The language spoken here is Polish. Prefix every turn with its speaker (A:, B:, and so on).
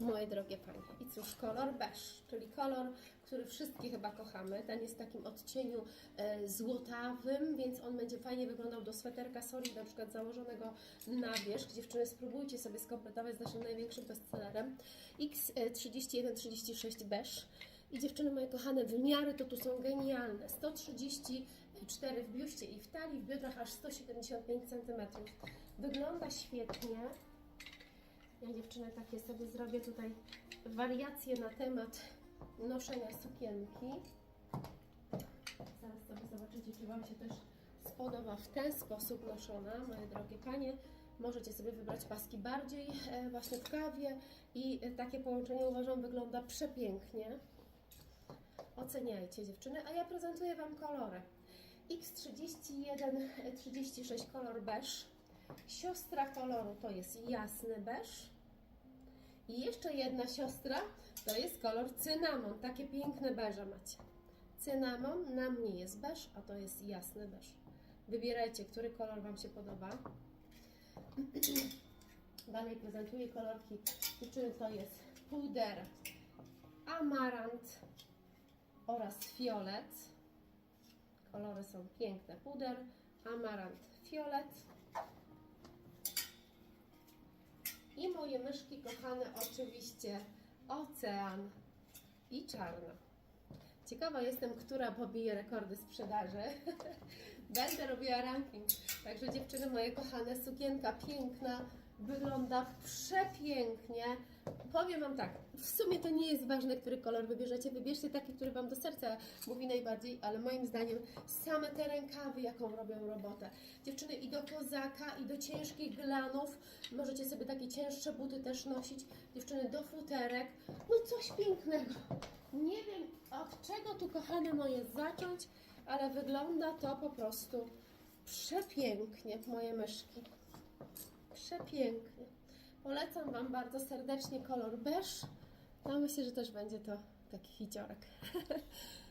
A: moje drogie panie. I cóż, kolor beż, czyli kolor, który wszystkie chyba kochamy. Ten jest w takim odcieniu e, złotawym, więc on będzie fajnie wyglądał do sweterka soli, na przykład założonego na wierzch. Dziewczyny, spróbujcie sobie skompletować z naszym największym bestsellerem X3136 beż. I dziewczyny moje kochane, wymiary to tu są genialne. 134 w biuście i w talii, w biodrach aż 175 cm. Wygląda świetnie. Ja dziewczyny takie sobie zrobię tutaj wariacje na temat noszenia sukienki. Zaraz sobie zobaczycie, czy Wam się też spodoba w ten sposób noszona, moje drogie panie. Możecie sobie wybrać paski bardziej e, właśnie w kawie i e, takie połączenie uważam wygląda przepięknie. Oceniajcie dziewczyny, a ja prezentuję Wam kolory. X31-36 kolor beż. Siostra koloru to jest jasny beż. I jeszcze jedna siostra to jest kolor cynamon. Takie piękne beże macie. Cynamon na mnie jest beż, a to jest jasny beż. Wybierajcie, który kolor Wam się podoba. Dalej prezentuję kolorki. Dziewczyny to jest puder, amarant oraz fiolet. Kolory są piękne. Puder, amarant, fiolet. I moje myszki kochane oczywiście ocean i czarna. Ciekawa jestem, która pobije rekordy sprzedaży. Będę robiła ranking. Także dziewczyny moje kochane, sukienka piękna, wygląda przepięknie. Powiem Wam tak, w sumie to nie jest ważne, który kolor wybierzecie. Wybierzcie taki, który Wam do serca mówi najbardziej, ale moim zdaniem same te rękawy, jaką robią robotę. Dziewczyny i do kozaka, i do ciężkich glanów. Możecie sobie takie cięższe buty też nosić. Dziewczyny do futerek. No coś pięknego. Nie wiem od czego tu, kochane moje, zacząć, ale wygląda to po prostu przepięknie, moje myszki. Przepięknie. Polecam Wam bardzo serdecznie kolor beż. No myślę, że też będzie to taki hiciorek.